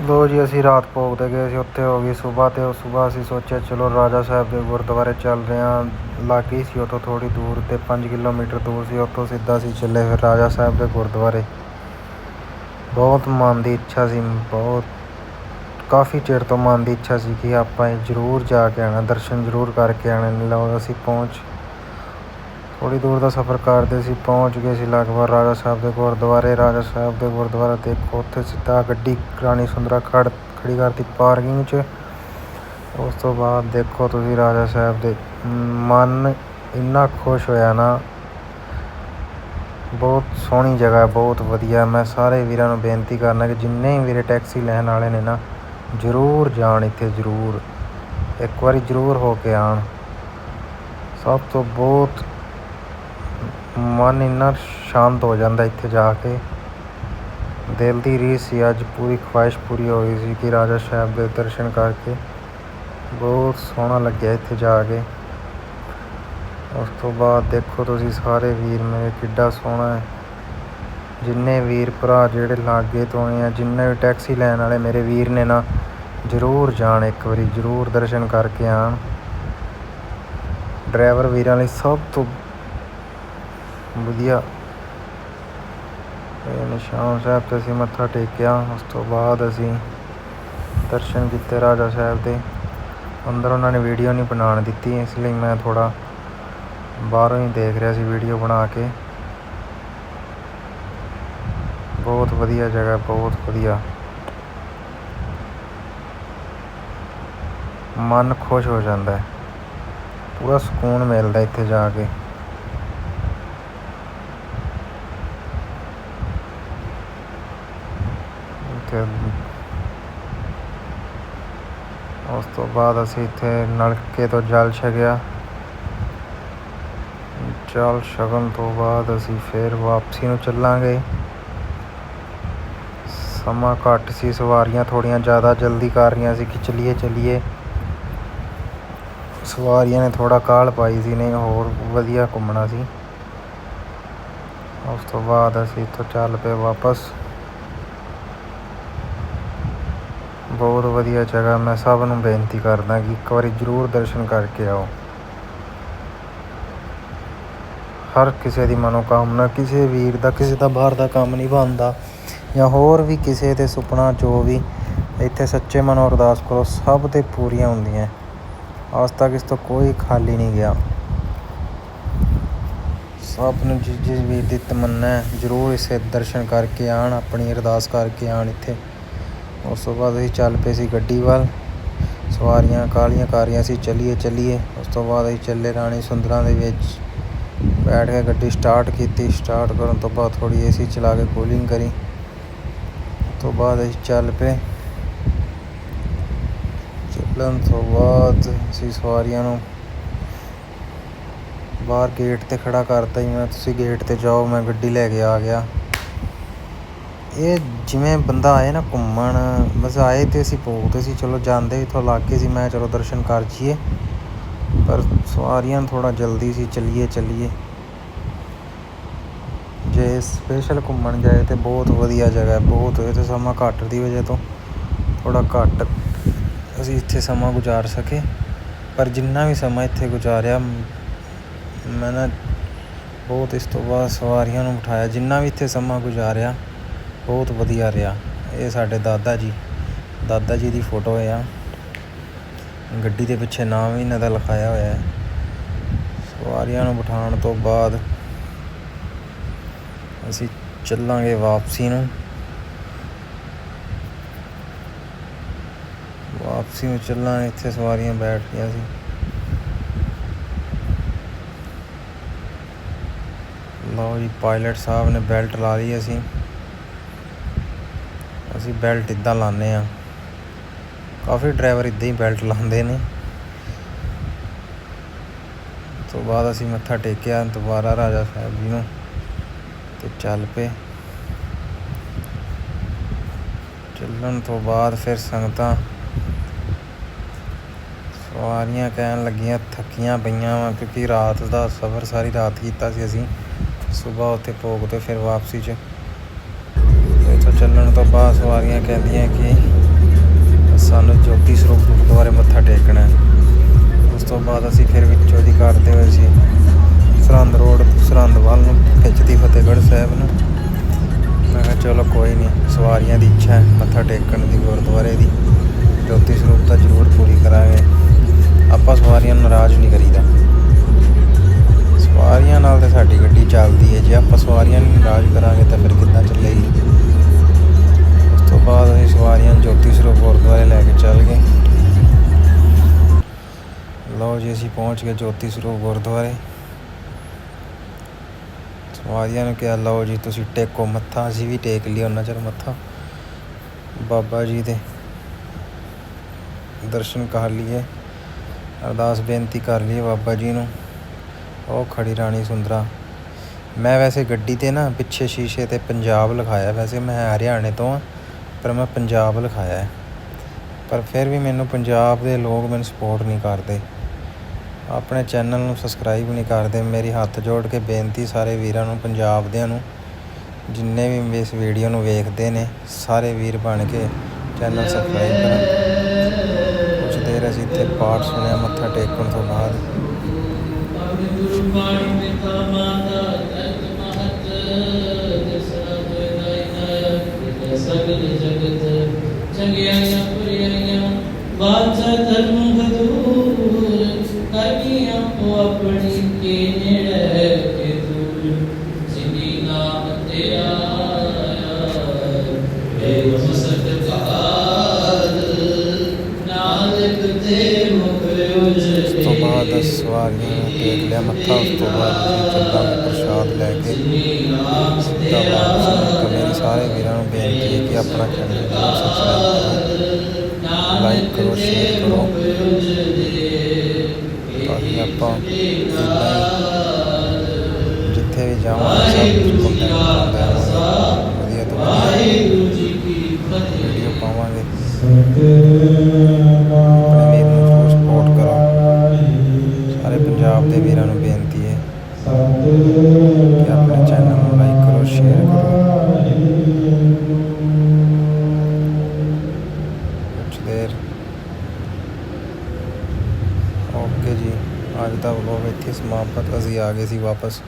ਲੋ ਜੀ, ਅਸੀਂ ਰਾਤ ਭੋਗ ਤੇ ਗਏ ਸੀ, ਉੱਥੇ ਹੋ ਗਈ ਸੁਬਾਹ ਅਤੇ ਉਹ ਸਵੇਰ ਅਸੀਂ ਸੋਚਿਆ, ਚਲੋ ਰਾਜਾ ਸਾਹਿਬ ਦੇ ਗੁਰਦੁਆਰੇ ਚੱਲ ਰਹੇ ਹਾਂ। ਲਾਗੇ ਹੀ ਸੀ ਉੱਥੋਂ ਥੋੜ੍ਹੀ ਦੂਰ ਤੇ ਪੰਜ ਕਿਲੋਮੀਟਰ ਦੂਰ ਸੀ, ਉੱਥੋਂ ਸਿੱਧਾ ਅਸੀਂ ਚੱਲੇ ਫਿਰ ਰਾਜਾ ਸਾਹਿਬ ਦੇ ਗੁਰਦੁਆਰੇ। ਬਹੁਤ ਮਨ ਦੀ ਇੱਛਾ ਸੀ, ਬਹੁਤ। ਕਾਫੀ ਚਿਰ ਤੋਂ ਮਨ ਦੀ ਇੱਛਾ ਸੀ ਕਿ ਆਪਾਂ ਜ਼ਰੂਰ ਜਾ ਕੇ ਆਉਣਾ, ਦਰਸ਼ਨ ਜ਼ਰੂਰ ਕਰਕੇ ਆਣੇ ਲਓ ਅਸੀਂ ਪਹੁੰਚ ਥੋੜੀ ਦੂਰ ਦਾ ਸਫ਼ਰ ਕਰਦੇ ਸੀ, ਪਹੁੰਚ ਗਏ ਸੀ ਲਗਭਗ ਰਾਜਾ ਸਾਹਿਬ ਦੇ ਗੁਰਦੁਆਰੇ। ਰਾਜਾ ਸਾਹਿਬ ਦੇ ਗੁਰਦੁਆਰਾ ਦੇਖੋ, ਉੱਥੇ ਸਿੱਧਾ ਗੱਡੀ ਰਾਣੀ ਸੁੰਦਰਾਂ ਖੜ ਖੜੀ ਕਰਤੀ ਪਾਰਕਿੰਗ 'ਚ। ਉਸ ਤੋਂ ਬਾਅਦ ਦੇਖੋ ਤੁਸੀਂ ਰਾਜਾ ਸਾਹਿਬ ਦੇ ਮਨ ਇੰਨਾ ਖੁਸ਼ ਹੋਇਆ ਨਾ। ਬਹੁਤ ਸੋਹਣੀ ਜਗ੍ਹਾ ਬਹੁਤ ਵਧੀਆ। ਮੈਂ ਸਾਰੇ ਵੀਰਾਂ ਨੂੰ ਬੇਨਤੀ ਕਰਨਾ ਕਿ ਜਿੰਨੇ ਵੀ ਵੀਰੇ ਟੈਕਸੀ ਲੈਣ ਵਾਲੇ ਨੇ ਨਾ, ਜ਼ਰੂਰ ਜਾਣ ਇੱਥੇ, ਜ਼ਰੂਰ। ਇੱਕ ਵਾਰੀ ਜ਼ਰੂਰ ਹੋ ਕੇ ਆਉਣ। ਸਭ ਤੋਂ ਬਹੁਤ ਮਨ ਇੰਨਾ ਸ਼ਾਂਤ ਹੋ ਜਾਂਦਾ ਇੱਥੇ ਜਾ ਕੇ। ਦਿਲ ਦੀ ਰੀਸ ਸੀ, ਅੱਜ ਪੂਰੀ ਖੁਆਇਸ਼ ਪੂਰੀ ਹੋ ਗਈ ਸੀ ਕਿ ਰਾਜਾ ਸਾਹਿਬ ਦੇ ਦਰਸ਼ਨ ਕਰਕੇ ਬਹੁਤ ਸੋਹਣਾ ਲੱਗਿਆ ਇੱਥੇ ਜਾ ਕੇ। ਉਸ ਤੋਂ ਬਾਅਦ ਦੇਖੋ ਤੁਸੀਂ ਸਾਰੇ ਵੀਰ, ਮੇਰੇ ਕਿੱਡਾ ਸੋਹਣਾ ਹੈ। ਜਿੰਨੇ ਵੀਰ ਭਰਾ ਜਿਹੜੇ ਲਾਗੇ ਤੋਂ ਆਏ ਆ, ਜਿੰਨੇ ਵੀ ਟੈਕਸੀ ਲੈਣ ਵਾਲੇ ਮੇਰੇ ਵੀਰ ਨੇ ਨਾ, ਜ਼ਰੂਰ ਜਾਣ ਇੱਕ ਵਾਰੀ, ਜ਼ਰੂਰ ਦਰਸ਼ਨ ਕਰਕੇ ਆਣ ਡਰਾਈਵਰ ਵੀਰਾਂ ਲਈ ਸਭ ਤੋਂ ਵਧੀਆ। ਇਹ ਨਿਸ਼ਾਨ ਸਾਹਿਬ ਤੇ ਅਸੀਂ ਮੱਥਾ ਟੇਕਿਆ। ਉਸ ਤੋਂ ਬਾਅਦ ਅਸੀਂ ਦਰਸ਼ਨ ਕੀਤੇ ਰਾਜਾ ਸਾਹਿਬ ਦੇ। ਅੰਦਰ ਉਹਨਾਂ ਨੇ ਵੀਡੀਓ ਨਹੀਂ ਬਣਾਉਣ ਦਿੱਤੀ, ਇਸ ਲਈ ਮੈਂ ਥੋੜਾ ਬਾਹਰੋਂ ਹੀ ਦੇਖ ਰਿਹਾ ਸੀ ਵੀਡੀਓ ਬਣਾ ਕੇ। ਬਹੁਤ ਵਧੀਆ ਜਗ੍ਹਾ, ਬਹੁਤ ਵਧੀਆ। ਮਨ ਖੁਸ਼ ਹੋ ਜਾਂਦਾ ਹੈ। ਪੂਰਾ ਸਕੂਨ ਮਿਲਦਾ ਇੱਥੇ ਜਾ ਕੇ। ਤੇ ਉਸ ਤੋਂ ਬਾਅਦ ਅਸੀਂ ਇੱਥੇ ਨਲਕੇ ਤੋਂ ਜਲ ਛਕਿਆ। ਜਲ ਛਕਣ ਤੋਂ ਬਾਅਦ ਅਸੀਂ ਫਿਰ ਵਾਪਸੀ ਨੂੰ ਚੱਲਾਂਗੇ। ਸਮਾਂ ਘੱਟ ਸੀ, ਸਵਾਰੀਆਂ ਥੋੜੀਆਂ ਜ਼ਿਆਦਾ ਜਲਦੀ ਕਰ ਰਹੀਆਂ ਸੀ ਕਿ ਚਲੀਏ ਚਲੀਏ। ਸਵਾਰੀਆਂ ਨੇ ਥੋੜਾ ਕਾਹਲ ਪਾਈ ਸੀ, ਨਹੀਂ ਹੋਰ ਵਧੀਆ ਘੁੰਮਣਾ ਸੀ। ਉਸ ਤੋਂ ਬਾਅਦ ਅਸੀਂ ਇੱਥੋਂ ਚੱਲ ਪਏ ਵਾਪਸ। ਬਹੁਤ ਵਧੀਆ ਜਗ੍ਹਾ। ਮੈਂ ਸਭ ਨੂੰ ਬੇਨਤੀ ਕਰਦਾ ਕਿ ਇੱਕ ਵਾਰੀ ਜ਼ਰੂਰ ਦਰਸ਼ਨ ਕਰਕੇ ਆਓ। ਹਰ ਕਿਸੇ ਦੀ ਮਨੋਕਾਮਨਾ, ਕਿਸੇ ਵੀਰ ਦਾ, ਕਿਸੇ ਦਾ ਬਾਹਰ ਦਾ ਕੰਮ ਨਹੀਂ ਬਣਦਾ ਜਾਂ ਹੋਰ ਵੀ ਕਿਸੇ ਦੇ ਸੁਪਨਾ ਜੋ ਵੀ ਇੱਥੇ ਸੱਚੇ ਮਨੋਂ ਅਰਦਾਸ ਕਰੋ ਸਭ ਤੇ ਪੂਰੀਆਂ ਹੁੰਦੀਆਂ। ਅੱਜ ਤੱਕ ਇਸ ਤੋਂ ਕੋਈ ਖਾਲੀ ਨਹੀਂ ਗਿਆ। ਸਭ ਨੂੰ ਜਿਸ ਜਿਸ ਵੀਰ ਦੀ ਤਮੰਨਾ ਜ਼ਰੂਰ ਇਸੇ ਦਰਸ਼ਨ ਕਰਕੇ ਆਣ ਆਪਣੀ ਅਰਦਾਸ ਕਰਕੇ ਆਣ ਇੱਥੇ। ਉਸ ਤੋਂ ਬਾਅਦ ਅਸੀਂ ਚੱਲ ਪਏ ਸੀ ਗੱਡੀ ਵੱਲ। ਸਵਾਰੀਆਂ ਕਾਹਲੀਆਂ ਕਰ ਰਹੀਆਂ ਸੀ, ਚੱਲੀਏ ਚੱਲੀਏ। ਉਸ ਤੋਂ ਬਾਅਦ ਅਸੀਂ ਚੱਲੇ ਰਾਣੀ ਸੁੰਦਰਾਂ ਦੇ ਵਿੱਚ। ਬੈਠ ਕੇ ਗੱਡੀ ਸਟਾਰਟ ਕੀਤੀ। ਸਟਾਰਟ ਕਰਨ ਤੋਂ ਬਾਅਦ ਥੋੜੀ ਏਸੀ ਚਲਾ ਕੇ ਕੂਲਿੰਗ ਕਰੀ। ਉਸ ਤੋਂ ਬਾਅਦ ਅਸੀਂ ਚੱਲ ਪਏ। ਚੱਲਣ ਤੋਂ ਬਾਅਦ ਅਸੀਂ ਸਵਾਰੀਆਂ ਨੂੰ ਬਾਹਰ ਗੇਟ ਤੇ ਖੜਾ ਕਰਤਾ ਹੀ ਮੈਂ, ਤੁਸੀਂ ਗੇਟ ਤੇ ਜਾਓ, ਮੈਂ ਗੱਡੀ ਲੈ ਕੇ ਆ ਗਿਆ। ਇਹ ਜਿਵੇਂ ਬੰਦਾ ਆਏ ਨਾ ਘੁੰਮਣ ਬਸ ਆਏ ਤੇ ਅਸੀਂ ਭੋਗ ਤੇ ਸੀ, ਚਲੋ ਜਾਂਦੇ ਇੱਥੋਂ ਲਾਗੇ ਸੀ, ਮੈਂ ਚਲੋ ਦਰਸ਼ਨ ਕਰ ਜੀਏ ਪਰ ਸਵਾਰੀਆਂ ਥੋੜਾ ਜਲਦੀ ਸੀ, ਚਲੀਏ ਚਲੀਏ। ਜੇ ਸਪੈਸ਼ਲ ਘੁੰਮਣ ਜਾਏ ਤੇ ਬਹੁਤ ਵਧੀਆ ਜਗ੍ਹਾ ਹੈ ਬਹੁਤ, ਇਹ ਤੇ ਸਮਾਂ ਘੱਟ ਦੀ ਵਜ੍ਹਾ ਤੋਂ ਥੋੜਾ ਘੱਟ ਅਸੀਂ ਇੱਥੇ ਸਮਾਂ ਗੁਜ਼ਾਰ ਸਕੇ। ਪਰ ਜਿੰਨਾ ਵੀ ਸਮਾਂ ਇੱਥੇ ਗੁਜ਼ਾਰਿਆ, ਮੈਂ ਨਾ ਬਹੁਤ ਇਸ ਤੋਂ ਬਾਅਦ ਸਵਾਰੀਆਂ ਨੂੰ ਬਿਠਾਇਆ, ਜਿੰਨਾ ਵੀ ਇੱਥੇ ਸਮਾਂ ਗੁਜ਼ਾਰਿਆ ਬਹੁਤ ਵਧੀਆ ਰਿਹਾ। ਇਹ ਸਾਡੇ ਦਾਦਾ ਜੀ ਦਾਦਾ ਜੀ ਦੀ ਫੋਟੋ ਆ। ਗੱਡੀ ਦੇ ਪਿੱਛੇ ਨਾਮ ਵੀ ਇਹਨਾਂ ਦਾ ਲਿਖਾਇਆ ਹੋਇਆ ਹੈ। ਸਵਾਰੀਆਂ ਨੂੰ ਬਿਠਾਉਣ ਤੋਂ ਬਾਅਦ ਅਸੀਂ ਚੱਲਾਂਗੇ ਵਾਪਸੀ ਨੂੰ। ਵਾਪਸੀ ਨੂੰ ਚੱਲਾਂਗੇ, ਇੱਥੇ ਸਵਾਰੀਆਂ ਬੈਠ ਗਿਆ ਸੀ। ਲਓ ਜੀ ਪਾਇਲਟ ਸਾਹਿਬ ਨੇ ਬੈਲਟ ਲਾ ਲਈ ਅਸੀਂ। ਅਸੀਂ ਬੈਲਟ ਇਦਾਂ ਲਾਉਂਦੇ ਆ ਕਾਫੀ ਡਰਾਈਵਰ ਇਦਾਂ ਹੀ ਬੈਲਟ ਲਾਉਂਦੇ ਨੇ। ਤੋਂ ਬਾਅਦ ਅਸੀਂ ਮੱਥਾ ਟੇਕਿਆ, ਦੁਬਾਰਾ ਰਾਜਾ ਸਾਹਿਬ ਜੀ ਨੂੰ ਤੇ ਚੱਲ ਪਏ। ਚੱਲਣ ਤੋਂ ਬਾਅਦ ਫਿਰ ਸੰਗਤਾਂ ਸਵਾਰੀਆਂ ਕਹਿਣ ਲੱਗੀਆਂ, ਥੱਕੀਆਂ ਪਈਆਂ ਵਾ ਕਿਉਂਕਿ ਰਾਤ ਦਾ ਸਫ਼ਰ ਸਾਰੀ ਰਾਤ ਕੀਤਾ ਸੀ ਅਸੀਂ। ਸਵੇਰ ਉੱਥੇ ਭੋਗ ਤੇ ਫਿਰ ਵਾਪਸੀ 'ਚ ਚੱਲਣ ਤੋਂ ਬਾਅਦ ਸਵਾਰੀਆਂ ਕਹਿੰਦੀਆਂ ਕਿ ਸਾਨੂੰ ਜੋਤੀ ਸਰੂਪ ਗੁਰਦੁਆਰੇ ਮੱਥਾ ਟੇਕਣਾ ਹੈ। ਉਸ ਤੋਂ ਬਾਅਦ ਅਸੀਂ ਫਿਰ ਵਿੱਚੋਂ ਦੀ ਕਰਦੇ ਹੋਏ ਸੀ ਸਰਹੰਦ ਰੋਡ, ਸਰਹੰਦ ਵੱਲ ਨੂੰ ਖਿੱਚਦੀ ਫਤਿਹਗੜ੍ਹ ਸਾਹਿਬ ਨੂੰ। ਮੈਂ ਕਿਹਾ, ਚਲੋ ਕੋਈ ਨਹੀਂ, ਸਵਾਰੀਆਂ ਦੀ ਇੱਛਾ ਹੈ ਮੱਥਾ ਟੇਕਣ ਦੀ, ਗੁਰਦੁਆਰੇ ਦੀ। ਪਹੁੰਚ ਗਏ ਜੋਤੀ ਸਰੂਪ ਗੁਰਦੁਆਰੇ। ਸਵਾਰੀਆਂ ਨੂੰ ਕਿਹਾ, ਲਓ ਜੀ, ਤੁਸੀਂ ਟੇਕੋ ਮੱਥਾ, ਅਸੀਂ ਵੀ ਟੇਕ ਲਿਆ ਉਹਨਾਂ ਚਿਰ ਮੱਥਾ। ਬਾਬਾ ਜੀ ਦੇ ਦਰਸ਼ਨ ਕਰ ਲਈਏ। ਅਰਦਾਸ ਬੇਨਤੀ ਕਰ ਲਈਏ ਬਾਬਾ ਜੀ ਨੂੰ। ਉਹ ਖੜੀ ਰਾਣੀ ਸੁੰਦਰਾ। ਮੈਂ ਵੈਸੇ ਗੱਡੀ ਤੇ ਨਾ ਪਿੱਛੇ ਸ਼ੀਸ਼ੇ ਤੇ ਪੰਜਾਬ ਲਿਖਾਇਆ, ਵੈਸੇ ਮੈਂ ਹਰਿਆਣੇ ਤੋਂ ਆ, ਪਰ ਮੈਂ ਪੰਜਾਬ ਲਿਖਾਇਆ ਪਰ ਫਿਰ ਵੀ ਮੈਨੂੰ ਪੰਜਾਬ ਦੇ ਲੋਕ ਮੈਨੂੰ ਸਪੋਰਟ ਨਹੀਂ ਕਰਦੇ। ਆਪਣੇ ਚੈਨਲ ਨੂੰ ਸਬਸਕ੍ਰਾਈਬ ਨਹੀਂ ਕਰਦੇ, ਮੇਰੀ ਹੱਥ ਜੋੜ ਕੇ ਬੇਨਤੀ ਸਾਰੇ ਵੀਰਾਂ ਨੂੰ, ਪੰਜਾਬ ਦਿਆਂ ਨੂੰ, ਜਿੰਨੇ ਵੀ ਇਸ ਵੀਡੀਓ ਨੂੰ ਵੇਖਦੇ ਨੇ, ਸਾਰੇ ਵੀਰ ਬਣ ਕੇ ਚੈਨਲ ਸਬਸਕ੍ਰਾਈਬ ਕਰਨ। ਕੁਛ ਦੇਰ ਅਸੀਂ ਇੱਥੇ ਪਾਠ ਸੁਣਿਆ, ਮੱਥਾ ਟੇਕਣ ਤੋਂ ਬਾਅਦ। ਗੁਰੂ ਬਾਣੀ ਪਿਤਾ ਮਾਤਾ ਜਗਤ ਮਹਤ ਦਸਾ ਦੋਇ ਨਾਇਕ ਸਗਲ ਜਗਤ ਚੰਗਿਆਈਆਂ ਪੁਰਿਆਈਆਂ ਵਾਚਾ ਧਰਮ ਗਦੂਰ ਆਪਣੀ ਕੇ ਨੇੜੇ ਕੇ ਦੂਰ ਜਿਨੀ ਨਾਮ ਤੇ ਆਇਆ ਵੇ ਮਸਕ ਕਾਲ ਨਾਨਕ ਤੇ ਉਜਲੇ ਉਸ ਤੋਂ ਬਾਅਦ ਸਵਾਰੀਆਂ ਟੇਕ ਲਿਆ ਮੱਥਾ ਉਸ ਤੋਂ ਬਾਅਦ ਚੱਲਾਂਗੇ ਪ੍ਰਸ਼ਾਦ ਲੈ ਕੇ ਸਿੱਧਾ ਵਾਪਸ ਤਾਂ ਮੇਰੀ ਸਾਰੇ ਵੀਰਾਂ ਨੂੰ ਬੇਨਤੀ ਹੈ ਕਿ ਆਪਣਾ ਚੈਨਲ ਸਬਸਕ੍ਰਾਈਬ ਕਰੋ ਲਾਈਕ ਕਰੋ ਸ਼ੇਅਰ ਕਰੋ। ਤਾਂ ਆਪਾਂ ਜਿੱਥੇ ਵੀ ਜਾਵਾਂਗੇ ਸਭ ਕੁਝ ਇਸ ਜੀ ਅੱਜ ਅਸੀਂ ਆ ਗਏ ਸੀ ਵਾਪਸ।